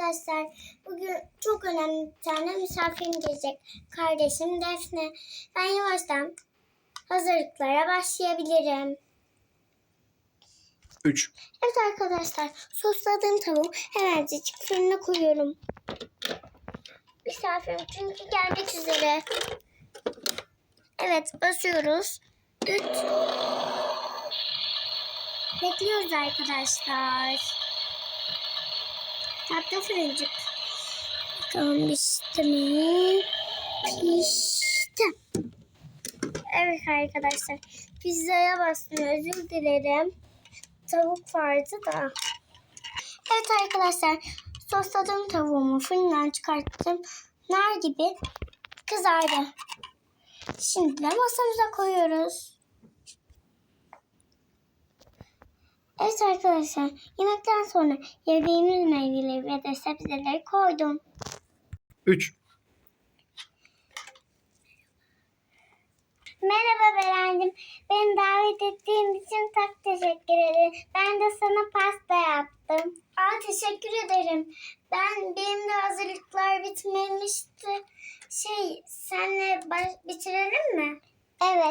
arkadaşlar. Bugün çok önemli bir tane misafirim gelecek. Kardeşim Defne. Ben yavaştan hazırlıklara başlayabilirim. 3, Evet arkadaşlar sosladığım tavuğu hemencik fırına koyuyorum. Misafirim çünkü gelmek üzere. Evet basıyoruz. Üç. Bekliyoruz arkadaşlar. Tatlı fırıncık. Bakalım pişti mi? Pişti. Evet arkadaşlar. Pizzaya bastım. Özür dilerim. Tavuk vardı da. Evet arkadaşlar. Sosladığım tavuğumu fırından çıkarttım. Nar gibi kızardı. Şimdi de masamıza koyuyoruz. Evet arkadaşlar. Yemekten sonra yediğimiz meyveleri ve de sebzeleri koydum. 3, Merhaba Beren'cim. Beni davet ettiğin için çok teşekkür ederim. Ben de sana pasta yaptım. Aa teşekkür ederim. Ben benim de hazırlıklar bitmemişti. Şey senle baş- bitirelim mi? Evet.